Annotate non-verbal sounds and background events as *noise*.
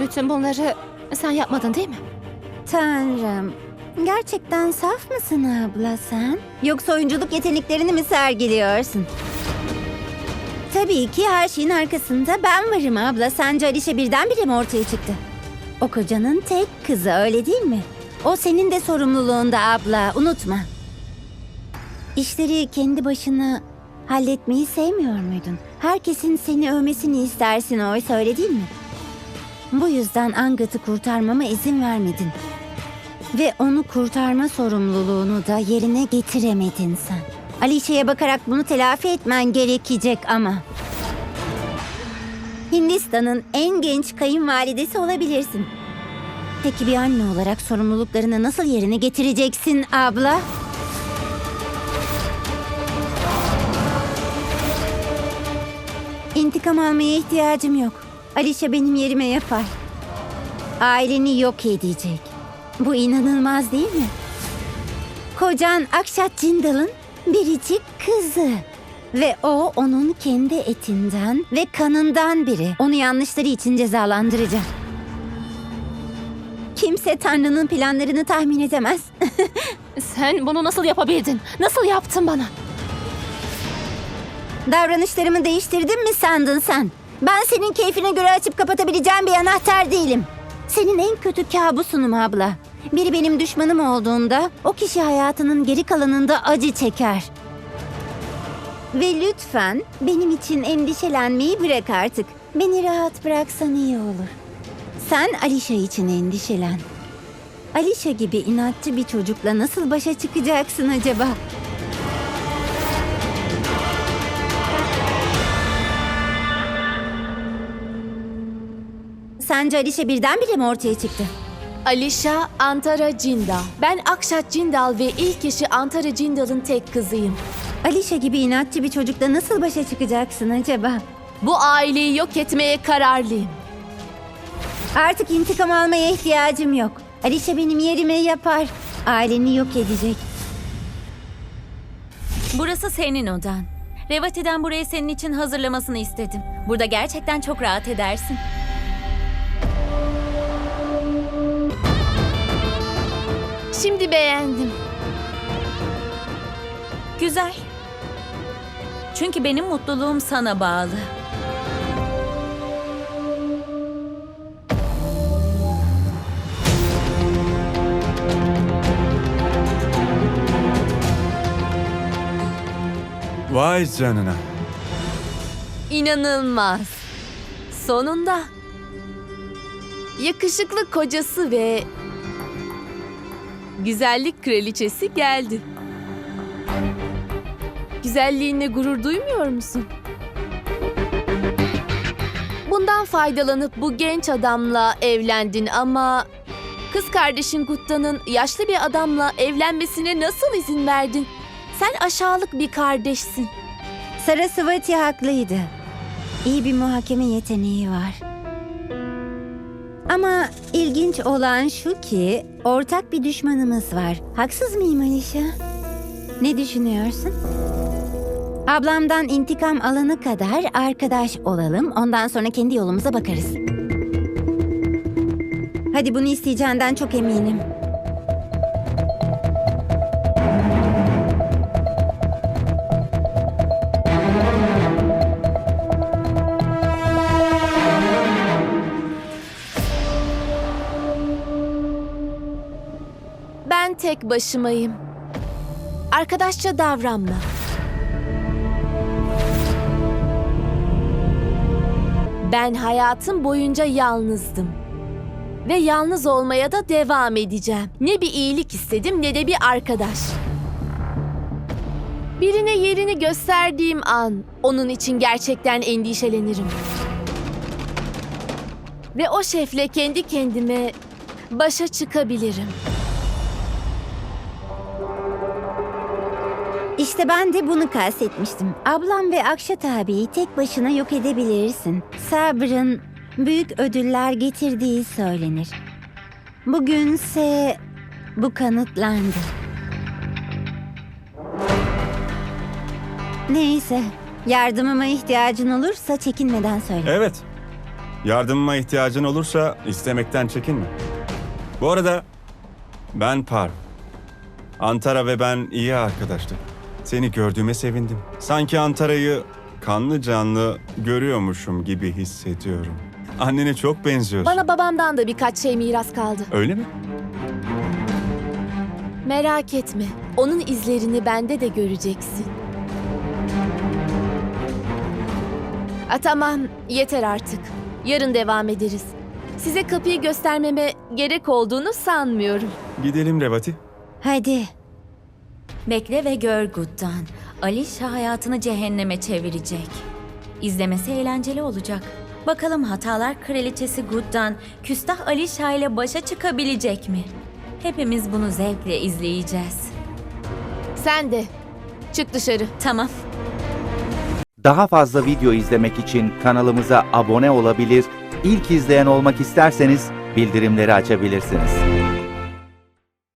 Bütün bunları sen yapmadın değil mi? Tanrım. Gerçekten saf mısın abla sen? Yoksa oyunculuk yeteneklerini mi sergiliyorsun? Tabii ki her şeyin arkasında ben varım abla. Sence Alişe birdenbire mi ortaya çıktı? O kocanın tek kızı öyle değil mi? O senin de sorumluluğunda abla. Unutma. İşleri kendi başına halletmeyi sevmiyor muydun? Herkesin seni övmesini istersin oysa öyle değil mi? Bu yüzden Angat'ı kurtarmama izin vermedin. Ve onu kurtarma sorumluluğunu da yerine getiremedin sen. Alişe'ye bakarak bunu telafi etmen gerekecek ama. Hindistan'ın en genç kayınvalidesi olabilirsin. Peki bir anne olarak sorumluluklarını nasıl yerine getireceksin abla? İntikam almaya ihtiyacım yok. Alişe benim yerime yapar. Aileni yok edecek. Bu inanılmaz değil mi? Kocan Akşat Cindal'ın biricik kızı. Ve o onun kendi etinden ve kanından biri. Onu yanlışları için cezalandıracak. Kimse Tanrı'nın planlarını tahmin edemez. *laughs* Sen bunu nasıl yapabildin? Nasıl yaptın bana? Davranışlarımı değiştirdin mi sandın sen? Ben senin keyfine göre açıp kapatabileceğim bir anahtar değilim. Senin en kötü kabusunum abla. Biri benim düşmanım olduğunda o kişi hayatının geri kalanında acı çeker. Ve lütfen benim için endişelenmeyi bırak artık. Beni rahat bıraksan iyi olur. Sen Alişa için endişelen. Alişa gibi inatçı bir çocukla nasıl başa çıkacaksın acaba? Sence Alişa birdenbire mi ortaya çıktı? Alisha Antara Cindal. Ben Akşat Cindal ve ilk eşi Antara Cindal'ın tek kızıyım. Alişa gibi inatçı bir çocukla nasıl başa çıkacaksın acaba? Bu aileyi yok etmeye kararlıyım. Artık intikam almaya ihtiyacım yok. Alişa benim yerime yapar. Aileni yok edecek. Burası senin odan. Revati'den burayı senin için hazırlamasını istedim. Burada gerçekten çok rahat edersin. Şimdi beğendim. Güzel. Çünkü benim mutluluğum sana bağlı. Vay canına. İnanılmaz. Sonunda. Yakışıklı kocası ve güzellik kraliçesi geldi. Güzelliğinle gurur duymuyor musun? Bundan faydalanıp bu genç adamla evlendin ama kız kardeşin Gutta'nın yaşlı bir adamla evlenmesine nasıl izin verdin? Sen aşağılık bir kardeşsin. Sarasvati haklıydı. İyi bir muhakeme yeteneği var. Ama ilginç olan şu ki ortak bir düşmanımız var. Haksız mıyım Alişa? Ne düşünüyorsun? Ablamdan intikam alana kadar arkadaş olalım. Ondan sonra kendi yolumuza bakarız. Hadi bunu isteyeceğinden çok eminim. Tek başımayım. Arkadaşça davranma. Ben hayatım boyunca yalnızdım. Ve yalnız olmaya da devam edeceğim. Ne bir iyilik istedim ne de bir arkadaş. Birine yerini gösterdiğim an onun için gerçekten endişelenirim. Ve o şefle kendi kendime başa çıkabilirim. İşte ben de bunu kastetmiştim. Ablam ve Akşat abiyi tek başına yok edebilirsin. Sabrın büyük ödüller getirdiği söylenir. Bugünse bu kanıtlandı. Neyse, Yardımıma ihtiyacın olursa çekinmeden söyle. Evet. Yardımıma ihtiyacın olursa istemekten çekinme. Bu arada ben Par. Antara ve ben iyi arkadaştık. Seni gördüğüme sevindim. Sanki Antara'yı kanlı canlı görüyormuşum gibi hissediyorum. Annene çok benziyorsun. Bana babamdan da birkaç şey miras kaldı. Öyle mi? Merak etme. Onun izlerini bende de göreceksin. A, tamam, yeter artık. Yarın devam ederiz. Size kapıyı göstermeme gerek olduğunu sanmıyorum. Gidelim Revati. Hadi. Bekle ve gör Guddan. Alişa hayatını cehenneme çevirecek. İzlemesi eğlenceli olacak. Bakalım hatalar kraliçesi Guddan küstah Alişa ile başa çıkabilecek mi? Hepimiz bunu zevkle izleyeceğiz. Sen de. Çık dışarı. Tamam. Daha fazla video izlemek için kanalımıza abone olabilir, ilk izleyen olmak isterseniz bildirimleri açabilirsiniz.